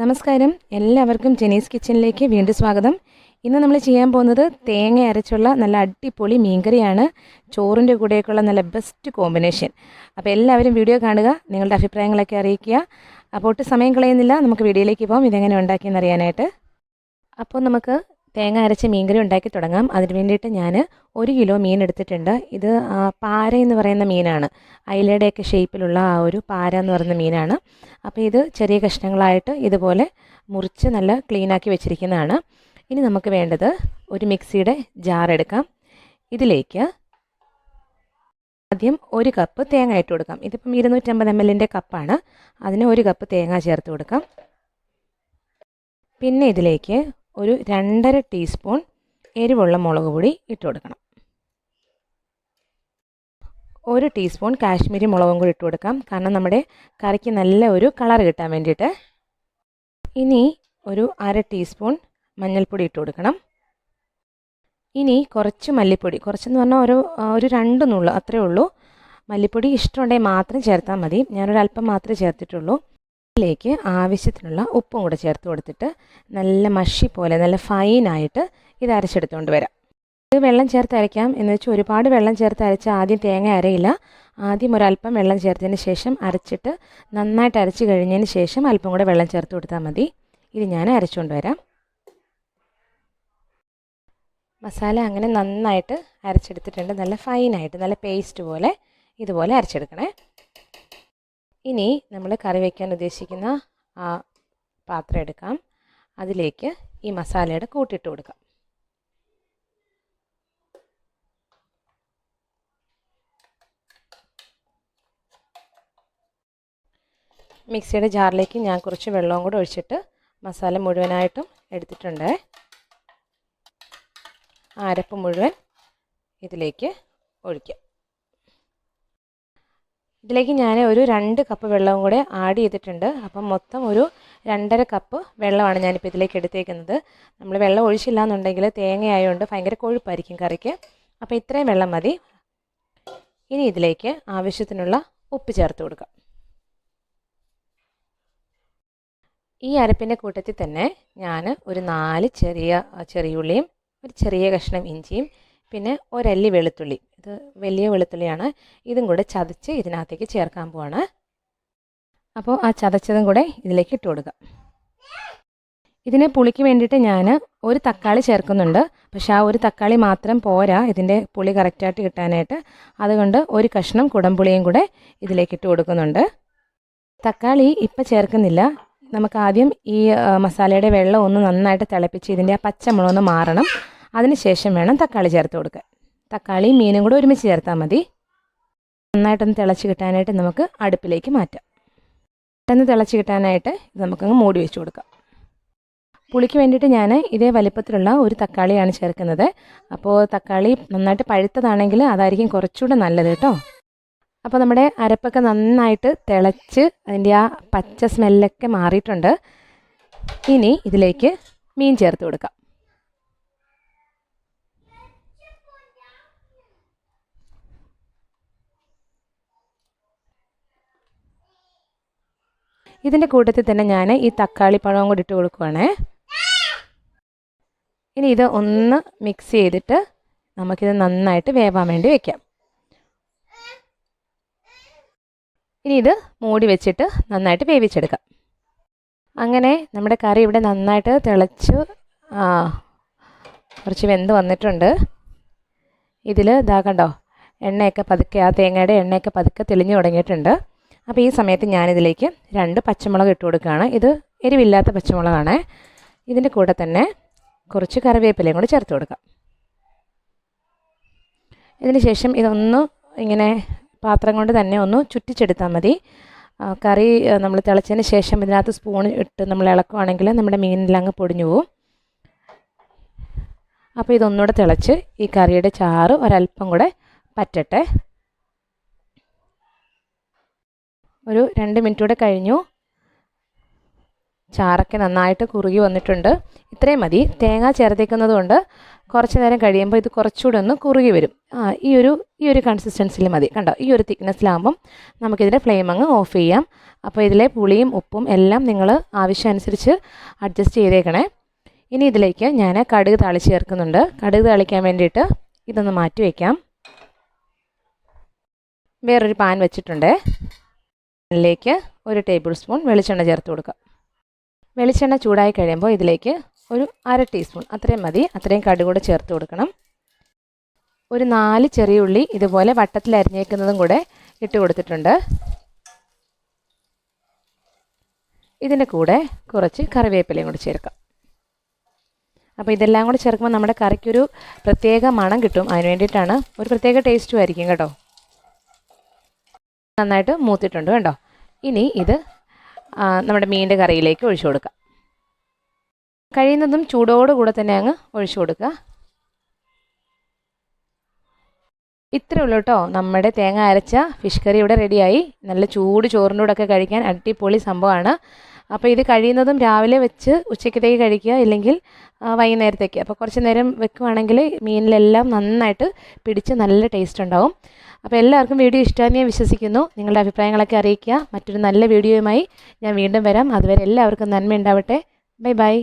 നമസ്കാരം. എല്ലാവർക്കും ജെനീസ് കിച്ചണിലേക്ക് വീണ്ടും സ്വാഗതം. ഇന്ന് നമ്മൾ ചെയ്യാൻ പോകുന്നത് തേങ്ങ അരച്ചുള്ള നല്ല അടിപൊളി മീൻകറിയാണ്. ചോറിന്റെ കൂടെയൊക്കെയുള്ള നല്ല ബെസ്റ്റ് കോമ്പിനേഷൻ അപ്പോൾ എല്ലാവരും വീഡിയോ കാണുക നിങ്ങളുടെ അഭിപ്രായങ്ങളൊക്കെ അറിയിക്കുക. അപ്പോൾ ഒട്ടും സമയം കളയുന്നില്ല. നമുക്ക് വീഡിയോയിലേക്ക് പോകാം ഇതെങ്ങനെ ഉണ്ടാക്കിയെന്ന് അറിയാനായിട്ട്. അപ്പോൾ നമുക്ക് തേങ്ങ അരച്ച മീൻകറി ഉണ്ടാക്കി തുടങ്ങാം. അതിന് വേണ്ടിയിട്ട് ഞാൻ ഒരു കിലോ മീൻ എടുത്തിട്ടുണ്ട്. ഇത് പാര എന്ന് പറയുന്ന മീനാണ്. അയിലയുടെയൊക്കെ ഷേപ്പിലുള്ള ആ ഒരു പാര എന്ന് പറയുന്ന മീനാണ്. അപ്പോൾ ഇത് ചെറിയ കഷ്ണങ്ങളായിട്ട് ഇതുപോലെ മുറിച്ച് നല്ല ക്ലീനാക്കി വെച്ചിരിക്കുന്നതാണ്. ഇനി നമുക്ക് വേണ്ടത് ഒരു മിക്സിയുടെ ജാർ എടുക്കാം. ഇതിലേക്ക് ആദ്യം ഒരു കപ്പ് തേങ്ങ ഇട്ട് കൊടുക്കാം. ഇതിപ്പം ഇരുന്നൂറ്റമ്പത് എം എല്ലിന്റെ കപ്പാണ്. അതിന് ഒരു കപ്പ് തേങ്ങ ചേർത്ത് കൊടുക്കാം. പിന്നെ ഇതിലേക്ക് ഒരു രണ്ടര ടീസ്പൂൺ എരിവുള്ള മുളക് പൊടി ഇട്ട് കൊടുക്കണം. ഒരു ടീസ്പൂൺ കാശ്മീരി മുളകും കൂടി ഇട്ട് കൊടുക്കാം. കാരണം നമ്മുടെ കറിക്ക് നല്ല ഒരു കളർ കിട്ടാൻ വേണ്ടിയിട്ട്. ഇനി ഒരു അര ടീസ്പൂൺ മഞ്ഞൾപ്പൊടി ഇട്ട് കൊടുക്കണം. ഇനി കുറച്ച് മല്ലിപ്പൊടി. കുറച്ചെന്ന് പറഞ്ഞാൽ ഒരു ഒരു രണ്ട് നുള്ളു അത്രേ ഉള്ളൂ. മല്ലിപ്പൊടി ഇഷ്ടമുണ്ടെങ്കിൽ മാത്രം ചേർത്താൽ മതി. ഞാനൊരല്പം മാത്രമേ ചേർത്തിട്ടുള്ളൂ. ഇതിലേക്ക് ആവശ്യത്തിനുള്ള ഉപ്പും കൂടെ ചേർത്ത് കൊടുത്തിട്ട് നല്ല മഷി പോലെ നല്ല ഫൈനായിട്ട് ഇത് അരച്ചെടുത്തുകൊണ്ട് വരാം. ഇത് വെള്ളം ചേർത്ത് അരയ്ക്കാം. എന്ന് വെച്ചാൽ ഒരുപാട് വെള്ളം ചേർത്ത് അരച്ച് ആദ്യം തേങ്ങ അരയില്ല. ആദ്യം ഒരല്പം വെള്ളം ചേർത്തതിന് ശേഷം അരച്ചിട്ട് നന്നായിട്ട് അരച്ച് കഴിഞ്ഞതിന് ശേഷം അല്പം കൂടെ വെള്ളം ചേർത്ത് കൊടുത്താൽ മതി. ഇത് ഞാൻ അരച്ചുകൊണ്ട് വരാം. മസാല അങ്ങനെ നന്നായിട്ട് അരച്ചെടുത്തിട്ടുണ്ട്. നല്ല ഫൈനായിട്ട് നല്ല പേസ്റ്റ് പോലെ ഇതുപോലെ അരച്ചെടുക്കണേ. ഇനി നമ്മൾ കറി വയ്ക്കാൻ ഉദ്ദേശിക്കുന്ന ആ പാത്രം എടുക്കാം. അതിലേക്ക് ഈ മസാലയുടെ കൂട്ടിട്ട് കൊടുക്കാം. മിക്സിയുടെ ജാറിലേക്ക് ഞാൻ കുറച്ച് വെള്ളവും കൂടെ ഒഴിച്ചിട്ട് മസാല മുഴുവനായിട്ടും എടുത്തിട്ടുണ്ട്. അരപ്പ് മുഴുവൻ ഇതിലേക്ക് ഒഴിക്കാം. ഇതിലേക്ക് ഞാൻ ഒരു രണ്ട് കപ്പ് വെള്ളവും കൂടെ ആഡ് ചെയ്തിട്ടുണ്ട്. അപ്പം മൊത്തം ഒരു രണ്ടര കപ്പ് വെള്ളമാണ് ഞാനിപ്പോൾ ഇതിലേക്ക് എടുത്തേക്കുന്നത്. നമ്മൾ വെള്ളം ഒഴിച്ചില്ല എന്നുണ്ടെങ്കിൽ തേങ്ങ ആയതുകൊണ്ട് ഭയങ്കര കൊഴുപ്പായിരിക്കും കറിക്ക്. അപ്പോൾ ഇത്രയും വെള്ളം മതി. ഇനി ഇതിലേക്ക് ആവശ്യത്തിനുള്ള ഉപ്പ് ചേർത്ത് കൊടുക്കാം. ഈ അരപ്പിന്റെ കൂട്ടത്തിൽ തന്നെ ഞാൻ ഒരു നാല് ചെറിയ ചെറിയുള്ളിയും ഒരു ചെറിയ കഷ്ണം ഇഞ്ചിയും പിന്നെ ഒരല്ലി വെളുത്തുള്ളി. ഇത് വലിയ വെളുത്തുള്ളിയാണ്. ഇതും കൂടെ ചതച്ച് ഇതിനകത്തേക്ക് ചേർക്കാൻ പോവാണ്. അപ്പോൾ ആ ചതച്ചതും കൂടെ ഇതിലേക്ക് ഇട്ട് കൊടുക്കുക ഇതിന് പുളിക്ക് വേണ്ടിയിട്ട് ഞാൻ ഒരു തക്കാളി ചേർക്കുന്നുണ്ട്. പക്ഷെ ആ ഒരു തക്കാളി മാത്രം പോരാ ഇതിന്റെ പുളി കറക്റ്റായിട്ട് കിട്ടാനായിട്ട്. അതുകൊണ്ട് ഒരു കഷ്ണം കുടംപുളിയും കൂടെ ഇതിലേക്ക് ഇട്ട് കൊടുക്കുന്നുണ്ട്. തക്കാളി ഇപ്പം ചേർക്കുന്നില്ല. നമുക്ക് ആദ്യം ഈ മസാലയുടെ വെള്ളം ഒന്ന് നന്നായിട്ട് തിളപ്പിച്ച് ഇതിന്റെ ആ പച്ചമുളക് ഒന്ന് മാറണം. അതിന് ശേഷം വേണം തക്കാളി ചേർത്ത് കൊടുക്കാൻ. തക്കാളി മീനും കൂടെ ഒരുമിച്ച് ചേർത്താൽ മതി. നന്നായിട്ടൊന്ന് തിളച്ച് കിട്ടാനായിട്ട് നമുക്ക് അടുപ്പിലേക്ക് മാറ്റാം. പെട്ടെന്ന് തിളച്ച് കിട്ടാനായിട്ട് ഇത് നമുക്കങ്ങ് മൂടി വെച്ച് കൊടുക്കാം. പുളിക്ക് വേണ്ടിയിട്ട് ഞാൻ ഇതേ വലിപ്പത്തിലുള്ള ഒരു തക്കാളിയാണ് ചേർക്കുന്നത്. അപ്പോൾ തക്കാളി നന്നായിട്ട് പഴുത്തതാണെങ്കിൽ അതായിരിക്കും കുറച്ചുകൂടെ നല്ലത് കേട്ടോ. അപ്പോൾ നമ്മുടെ അരപ്പൊക്കെ നന്നായിട്ട് തിളച്ച് അതിന്റെ ആ പച്ച സ്മെല്ലൊക്കെ മാറിയിട്ടുണ്ട്. ഇനി ഇതിലേക്ക് മീൻ ചേർത്ത് കൊടുക്കാം. ഇതിന്റെ കൂട്ടത്തിൽ തന്നെ ഞാൻ ഈ തക്കാളി പഴവും കൂടി ഇട്ട് കൊടുക്കുവാണേ. ഇനി ഇത് ഒന്ന് മിക്സ് ചെയ്തിട്ട് നമുക്കിത് നന്നായിട്ട് വേവാൻ വേണ്ടി വെക്കാം. ഇനി ഇത് മൂടി വെച്ചിട്ട് നന്നായിട്ട് വേവിച്ചെടുക്കാം. അങ്ങനെ നമ്മുടെ കറി ഇവിടെ നന്നായിട്ട് തിളച്ച് കുറച്ച് വെന്ത് വന്നിട്ടുണ്ട്. ഇതിൽ ഇതാ കണ്ടോ എണ്ണയൊക്കെ പതുക്കെ ആ തേങ്ങയുടെ എണ്ണയൊക്കെ പതുക്കെ തെളിഞ്ഞു തുടങ്ങിയിട്ടുണ്ട്. അപ്പോൾ ഈ സമയത്ത് ഞാനിതിലേക്ക് രണ്ട് പച്ചമുളക് ഇട്ട് കൊടുക്കുകയാണ്. ഇത് എരിവില്ലാത്ത പച്ചമുളകാണ്. ഇതിന്റെ കൂടെ തന്നെ കുറച്ച് കറിവേപ്പിലയും കൂടി ചേർത്ത് കൊടുക്കാം. ഇതിന് ശേഷം ഇതൊന്ന് ഇങ്ങനെ പാത്രം കൊണ്ട് തന്നെ ഒന്ന് ചുറ്റിച്ചെടുത്താൽ മതി. കറി നമ്മൾ തിളച്ചതിന് ശേഷം ഇതിനകത്ത് സ്പൂൺ ഇട്ട് നമ്മൾ ഇളക്കുവാണെങ്കിൽ നമ്മുടെ മീനിലെല്ലാം അങ്ങ് പൊടിഞ്ഞു പോവും. അപ്പോൾ ഇതൊന്നുകൂടെ തിളച്ച് ഈ കറിയുടെ ചാറ് ഒരല്പം കൂടെ പറ്റട്ടെ. ഒരു രണ്ട് മിനിറ്റ് കൂടെ കഴിഞ്ഞു. ചാറൊക്കെ നന്നായിട്ട് കുറുകി വന്നിട്ടുണ്ട്. ഇത്രയും മതി. തേങ്ങ ചേർത്തേക്കുന്നത് കൊണ്ട് കുറച്ച് നേരം കഴിയുമ്പോൾ ഇത് കുറച്ചുകൂടെ ഒന്ന് കുറുകി വരും. ആ ഈ ഒരു ഈ ഒരു കൺസിസ്റ്റൻസിൽ മതി. കണ്ടോ? ഈ ഒരു തിക്നെസ്സിലാകുമ്പം നമുക്കിതിന്റെ ഫ്ലെയിം അങ്ങ് ഓഫ് ചെയ്യാം. അപ്പോൾ ഇതിലെ പുളിയും ഉപ്പും എല്ലാം നിങ്ങൾ ആവശ്യമനുസരിച്ച് അഡ്ജസ്റ്റ് ചെയ്തേക്കണേ. ഇനി ഇതിലേക്ക് ഞാൻ കടുക് താളിച്ച് ചേർക്കുന്നുണ്ട്. കടുക് താളിക്കാൻ വേണ്ടിയിട്ട് ഇതൊന്ന് മാറ്റി വയ്ക്കാം വേറൊരു പാൻ വെച്ചിട്ടുണ്ട്. അതിലേക്ക് ഒരു ടേബിൾ സ്പൂൺ വെളിച്ചെണ്ണ ചേർത്ത് കൊടുക്കുക. വെളിച്ചെണ്ണ ചൂടായി കഴിയുമ്പോൾ ഇതിലേക്ക് ഒരു അര ടീസ്പൂൺ അത്രയും മതി. അത്രയും കടുകൂടെ കൂടെ ചേർത്ത് കൊടുക്കണം. ഒരു നാല് ചെറിയ ഉള്ളി ഇതുപോലെ വട്ടത്തിൽ അരിഞ്ഞേക്കുന്നതും കൂടെ ഇട്ട് കൊടുത്തിട്ടുണ്ട്. ഇതിന്റെ കൂടെ കുറച്ച് കറിവേപ്പിലയും കൂടി ചേർക്കാം. അപ്പോൾ ഇതെല്ലാം കൂടി ചേർക്കുമ്പോൾ നമ്മുടെ കറിക്കൊരു പ്രത്യേക മണം കിട്ടും. അതിന് വേണ്ടിയിട്ടാണ് ഒരു പ്രത്യേക ടേസ്റ്റും ആയിരിക്കും കേട്ടോ. നന്നായിട്ട് മൂത്തിട്ടുണ്ട് കണ്ടോ ഇനി ഇത് നമ്മുടെ മീനിന്റെ കറിയിലേക്ക് ഒഴിച്ചു കൊടുക്കാം. കഴിയുന്നതും ചൂടോടുകൂടെ തന്നെ അങ്ങ് ഒഴിച്ചു കൊടുക്കുക. ഇത്രയേ ഉള്ളൂ കേട്ടോ. നമ്മുടെ തേങ്ങ അരച്ച ഫിഷ് കറി ഇവിടെ റെഡിയായി. നല്ല ചൂട് ചോറിന്റെ കഴിക്കാൻ അടിപൊളി സംഭവമാണ്. അപ്പോൾ ഇത് കഴിയുന്നതും രാവിലെ വെച്ച് ഉച്ചയ്ക്കത്തേക്ക് കഴിക്കുക ഇല്ലെങ്കിൽ വൈകുന്നേരത്തേക്ക്. അപ്പോൾ കുറച്ച് നേരം വെക്കുവാണെങ്കിൽ മീനിലെല്ലാം നന്നായിട്ട് പിടിച്ച് നല്ല ടേസ്റ്റ് ഉണ്ടാവും. അപ്പോൾ എല്ലാവർക്കും വീഡിയോ ഇഷ്ടമാണെന്ന് ഞാൻ വിശ്വസിക്കുന്നു. നിങ്ങളുടെ അഭിപ്രായങ്ങളൊക്കെ അറിയിക്കുക. മറ്റൊരു നല്ല വീഡിയോയുമായി ഞാൻ വീണ്ടും വരാം. അതുവരെ എല്ലാവർക്കും നന്മ ഉണ്ടാവട്ടെ ബൈ ബൈ.